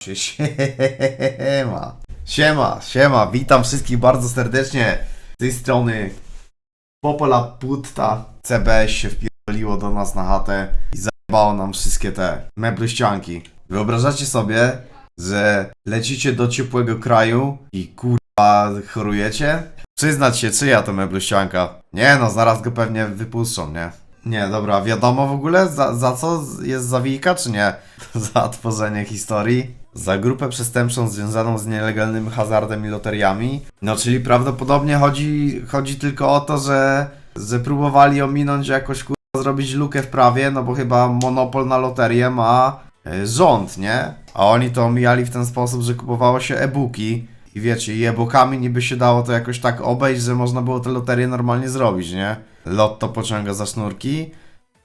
Siema. Siema, siema. Witam wszystkich bardzo serdecznie. Z tej strony Popola Putta. CBS się wpierdoliło do nas na chatę i zajebało nam wszystkie te meblościanki. Wyobrażacie sobie, że lecicie do ciepłego kraju i kurwa chorujecie? Przyznać się, czyja to meblościanka? Nie no, zaraz go pewnie wypuszczą, nie? Nie, dobra, wiadomo w ogóle za, za co jest zawijka, czy nie? za tworzenie historii? Za grupę przestępczą związaną z nielegalnym hazardem i loteriami? No, czyli prawdopodobnie chodzi, chodzi tylko o to, że, że próbowali ominąć jakoś kurwa zrobić lukę w prawie, no bo chyba monopol na loterię ma y, rząd, nie? A oni to omijali w ten sposób, że kupowało się e-booki i wiecie, i e-bookami niby się dało to jakoś tak obejść, że można było te loterie normalnie zrobić, nie? Lotto pociąga za sznurki.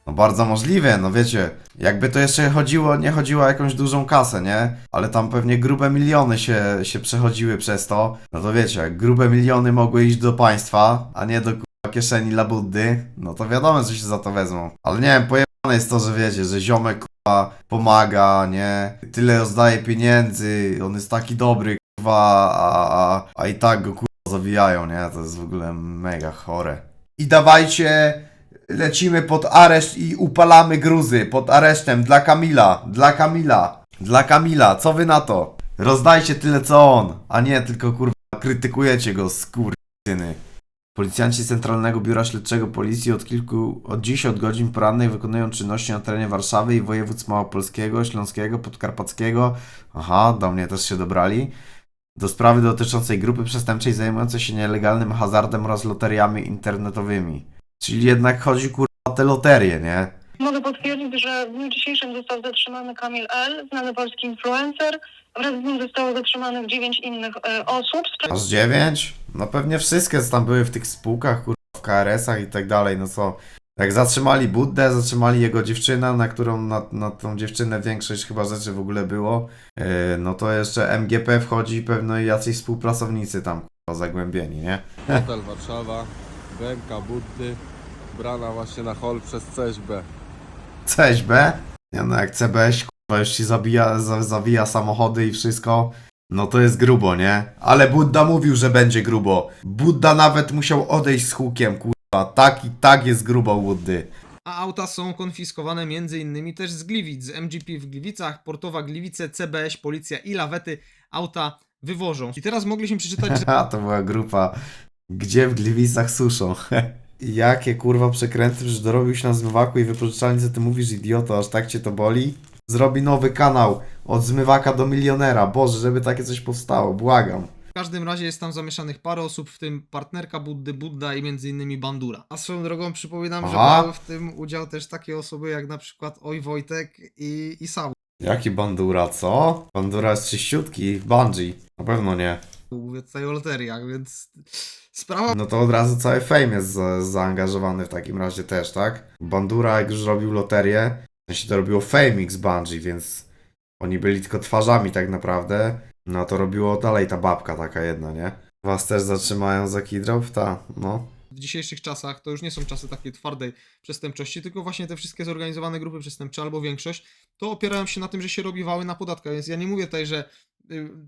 No bardzo możliwe, no wiecie, jakby to jeszcze chodziło, nie chodziło o jakąś dużą kasę, nie? Ale tam pewnie grube miliony się, się przechodziły przez to. No to wiecie, grube miliony mogły iść do państwa, a nie do kurwa kieszeni dla Buddy, no to wiadomo, że się za to wezmą. Ale nie wiem, pojebane jest to, że wiecie, że ziomek kurwa pomaga, nie? Tyle rozdaje pieniędzy, on jest taki dobry, kurwa, a, a, a i tak go kurwa zawijają, nie? To jest w ogóle mega chore. I dawajcie, lecimy pod areszt i upalamy gruzy pod aresztem dla Kamila, dla Kamila, dla Kamila, co wy na to? Rozdajcie tyle co on, a nie tylko kurwa krytykujecie go skurczyny. Policjanci Centralnego Biura Śledczego Policji od kilku, od dziś od godzin porannych wykonują czynności na terenie Warszawy i województw małopolskiego, śląskiego, podkarpackiego. Aha, do mnie też się dobrali do sprawy dotyczącej grupy przestępczej zajmującej się nielegalnym hazardem oraz loteriami internetowymi. Czyli jednak chodzi kurwa o te loterie, nie? Mogę potwierdzić, że w dniu dzisiejszym został zatrzymany Kamil L., znany polski influencer. Wraz z nim zostało zatrzymanych dziewięć innych e, osób. Spra- Aż dziewięć? No pewnie wszystkie co tam były w tych spółkach, kurwa, w KRS-ach i tak dalej, no co? Jak zatrzymali Buddę, zatrzymali jego dziewczynę, na którą, na, na tą dziewczynę większość chyba rzeczy w ogóle było, yy, no to jeszcze MGP wchodzi i pewno i jacyś współpracownicy tam, kurwa, zagłębieni, nie? Hotel Warszawa, BMK Buddy, brana właśnie na hol przez CSB. CSB? Nie no, jak CBS kurwa już ci zabija, za, zawija samochody i wszystko, no to jest grubo, nie? Ale Budda mówił, że będzie grubo. Budda nawet musiał odejść z hukiem, kurwa. Tak i tak jest grubo Buddy. A auta są konfiskowane m.in. też z Gliwic, z MGP w Gliwicach, Portowa Gliwice, CBS, Policja i Lawety auta wywożą. I teraz mogliśmy przeczytać, że A to była grupa. Gdzie w Gliwicach suszą? Jakie kurwa przekręty, że dorobił się na zmywaku i wypożyczalni, co ty mówisz, idioto, aż tak cię to boli? Zrobi nowy kanał od zmywaka do milionera. Boże, żeby takie coś powstało, błagam. w każdym razie jest tam zamieszanych parę osób, w tym partnerka Buddy, Budda i m.in. Bandura. A swoją drogą przypominam, że Aha. brały w tym udział też takie osoby jak na przykład Oj Wojtek i, i Saul. Jaki bandura, co? Bandura jest czyściutki, Bungie. Na pewno nie. Mówię tutaj o loteriach, więc sprawa No to od razu cały fame jest za, zaangażowany w takim razie też, tak? Bandura jak już robił loterię, to się to robiło Fame X Bungie, więc oni byli tylko twarzami tak naprawdę. No to robiło dalej ta babka taka jedna, nie? Was też zatrzymają za kidrop? Ta, no. w dzisiejszych czasach to już nie są czasy takiej twardej przestępczości, tylko właśnie te wszystkie zorganizowane grupy przestępcze albo większość, to opierają się na tym, że się robi wały na podatkach. Więc ja nie mówię tutaj, że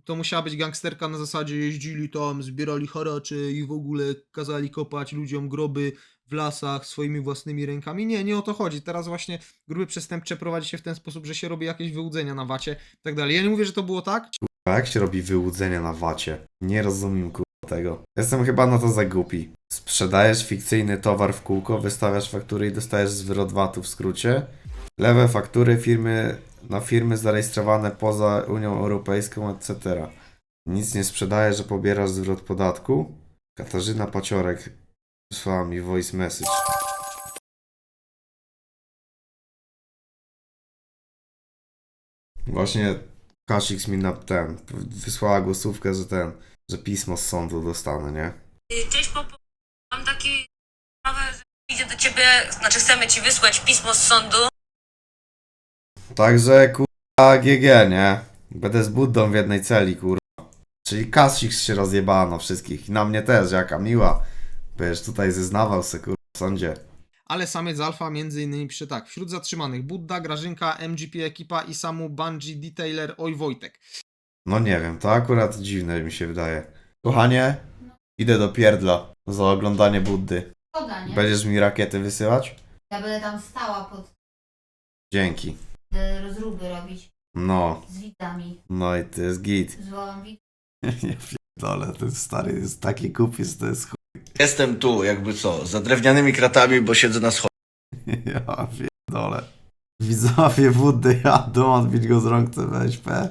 to musiała być gangsterka na zasadzie jeździli tam, zbierali haracze i w ogóle kazali kopać ludziom groby w lasach swoimi własnymi rękami. Nie, nie o to chodzi. Teraz właśnie grupy przestępcze prowadzi się w ten sposób, że się robi jakieś wyłudzenia na wacie i tak dalej. Ja nie mówię, że to było tak. A jak się robi wyłudzenie na wacie? Nie rozumiem kurwa tego. Jestem chyba na to za głupi. Sprzedajesz fikcyjny towar w kółko, wystawiasz faktury i dostajesz zwrot VAT-u w skrócie. Lewe faktury firmy na firmy zarejestrowane poza Unią Europejską, etc. Nic nie sprzedajesz, że pobierasz zwrot podatku. Katarzyna Paciorek wysłała mi voice message. Właśnie Kasix mi na ten, wysłała głosówkę, że ten, że pismo z sądu dostanę, nie? Cześć Popo, mam takie sprawę, że idzie do ciebie, znaczy chcemy ci wysłać pismo z sądu. Także kurwa GG, nie? Będę z Buddą w jednej celi, kurwa. Czyli Kasix się rozjebała na wszystkich i na mnie też, jaka miła. Będziesz tutaj zeznawał se, kurwa, w sądzie. ale samiec alfa między innymi pisze tak. Wśród zatrzymanych Budda, Grażynka, MGP Ekipa i samu Bungie Detailer Oj Wojtek. No nie wiem, to akurat dziwne mi się wydaje. Kochanie, idę do pierdla za oglądanie Buddy. Szkoda, nie? Będziesz mi rakiety wysyłać? Ja będę tam stała pod Dzięki. Te rozruby robić No, z widzami. no i to jest git. Zwołam widz. Ja pierdolę, ten stary jest taki kupiec, to jest chuj. Jestem tu, jakby co, za drewnianymi kratami, bo siedzę na schodach. Ja pierdolę. Widzowie Buddy jadą odbić go z rąk CBŚP.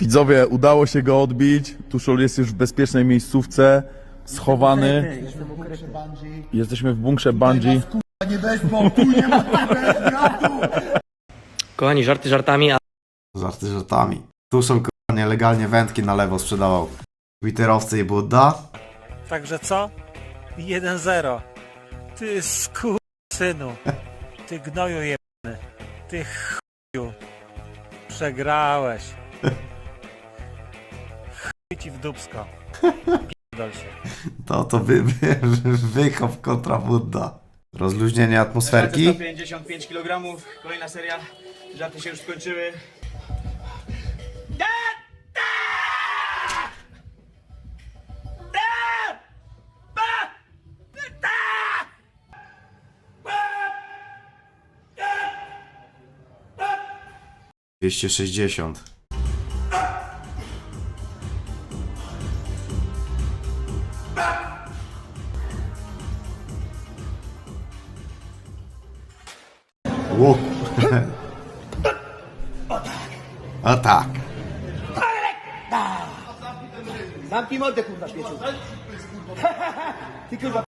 Widzowie, udało się go odbić. Tuszol jest już w bezpiecznej miejscówce, schowany. Jesteśmy w bunkrze Bungie. Kochani, żarty żartami, a Żarty żartami. Tuszol kurwa nielegalnie wędki na lewo sprzedawał. Twitterowcy i Budda. Także co? 1-0. Ty synu. Ty gnoju jebany. Ty chuju. Przegrałeś. Chuj ci w dupsko. Się. To to wy, wy, kontra Budda. Rozluźnienie atmosferki. 155 kg. Kolejna seria. Żarty się już skończyły. Dwieście sześćdziesiąt. Ło. A tak. Zamknij mordę kurwa śmieciu. Ty kurwa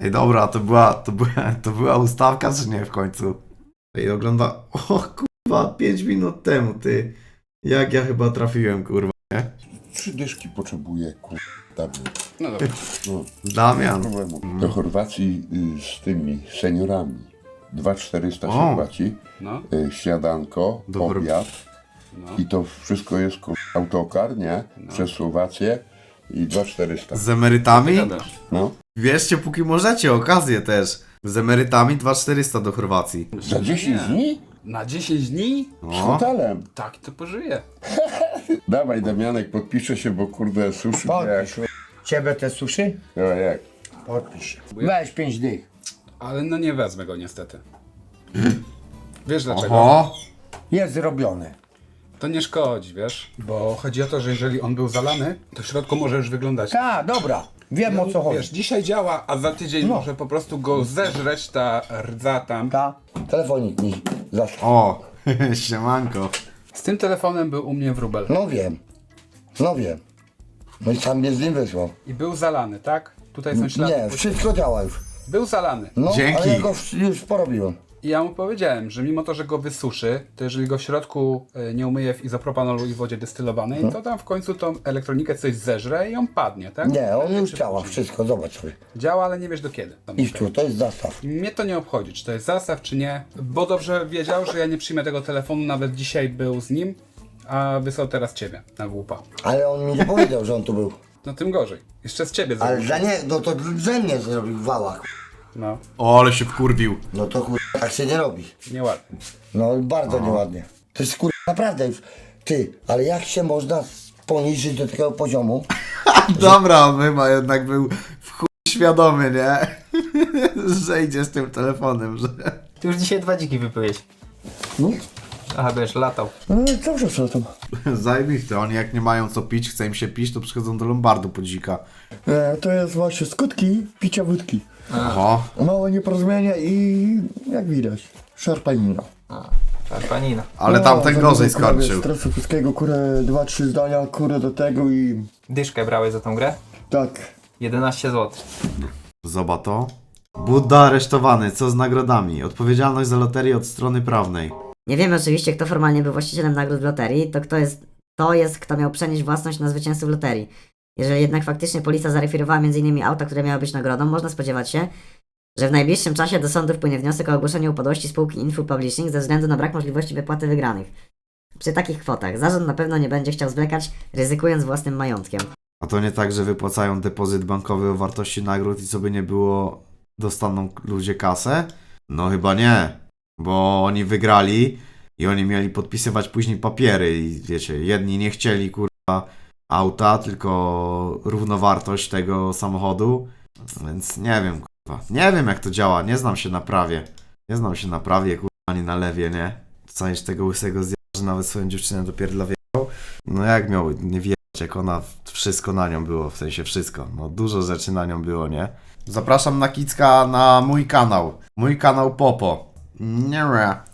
Ej, dobra, to była, to była, to była ustawka, czy nie w końcu? Ej, ogląda... O kurwa, 5 minut temu, ty. Jak ja chyba trafiłem, kurwa, nie? Trzy dyszki potrzebuję, kurwa. Dawno. No dobra. No, Damian. problemu. Do Chorwacji y, z tymi seniorami. 2400 O. się płaci. No, Y, śniadanko, obiad. no. I to wszystko jest kurwa, autokar, nie? Przez Słowację. I 2400. Z emerytami? Gadasz. No. Wierzcie, póki możecie, okazję też. Z emerytami 2400 do Chorwacji. Za 10 dni? Na 10 dni? Z No. hotelem. Tak, to pożyję. Dawaj Damianek, podpiszę się, bo kurde suszy jak... Ciebie te suszy? No jak? Podpisz. Weź pięć dych. Ale no nie wezmę go niestety. Wiesz dlaczego? Oho. Jest zrobione. To nie szkodzi, wiesz? Bo chodzi o to, że jeżeli on był zalany, to w środku może już wyglądać. Ta, dobra. Wiem o co Wiesz, chodzi. dzisiaj działa, a za tydzień No. może po prostu go zeżreć ta rdza tam. Ta. Telefonik mi zaszł. O, siemanko. Z tym telefonem był u mnie wróbel. No wiem. No wiem. No i sam mnie z nim wysłał. I był zalany, tak? Tutaj są ślady. Nie, wszystko działa już. Był zalany. No, Dzięki. ale ja go już porobiłem. I ja mu powiedziałem, że mimo to, że go wysuszy, to jeżeli go w środku e, nie umyje w izopropanolu i wodzie destylowanej, to tam w końcu tą elektronikę coś zeżre i on padnie, tak? Nie, on Prędzej już działa, wszystko, zobacz sobie. Działa, ale nie wiesz do kiedy. Tam I tu, to jest zastaw. Mnie to nie obchodzi, czy to jest zastaw, czy nie, bo dobrze wiedział, że ja nie przyjmę tego telefonu, nawet dzisiaj był z nim, a wysłał teraz ciebie na łupa. Ale on mi nie powiedział, że on tu był. No tym gorzej. Jeszcze z ciebie Ale zrobił. dla nie, no to ze mnie zrobił wałach. No, O, ale się wkurwił. No to kur... tak się nie robi. nieładnie. No bardzo nieładnie. To jest kur... naprawdę już. Ty, ale jak się można poniżyć do takiego poziomu? Dobra, on chyba jednak był w chuj świadomy, nie? że idzie z tym telefonem, że... ty już dzisiaj dwa dziki wypyłeś. No, Aha, będziesz latał. no dobrze co tam. Zajebiste, oni jak nie mają co pić, chce im się pić, to przychodzą do Lombardu po dzika. E, to jest właśnie skutki picia wódki. Oho. Małe nieporozumienia i jak widać, szarpanina. Szarpanina. Ale No, tamten gorzej skończył. Stresu wszystkiego, kurę, dwa, trzy zdania, kurę do tego i Dyszkę brałeś za tą grę? tak. 11 zł. Zobacz to. Budda aresztowany, co z nagrodami? Odpowiedzialność za loterię od strony prawnej. Nie wiemy oczywiście, kto formalnie był właścicielem nagród w loterii, to kto jest, to jest, kto miał przenieść własność na zwycięzców loterii. Jeżeli jednak faktycznie policja zarekwirowała m.in. auta, które miały być nagrodą, można spodziewać się, że w najbliższym czasie do sądu wpłynie wniosek o ogłoszenie upadłości spółki Info Publishing ze względu na brak możliwości wypłaty wygranych. Przy takich kwotach zarząd na pewno nie będzie chciał zwlekać, ryzykując własnym majątkiem. A to nie tak, że wypłacają depozyt bankowy o wartości nagród i co by nie było, dostaną ludzie kasę? No chyba nie, bo oni wygrali i oni mieli podpisywać później papiery i wiecie, jedni nie chcieli kurwa auta, tylko równowartość tego samochodu, więc nie wiem kurwa, nie wiem jak to działa, nie znam się na prawie, nie znam się na prawie kurwa ani na lewie, nie? Całeś tego łysego zjadł, że nawet swoją dziewczynę dopiero no jak miał nie wiedzieć, jak ona wszystko na nią było, w sensie wszystko. No dużo rzeczy na nią było, nie? Zapraszam na Kicka na mój kanał. Mój kanał Popo. Nie.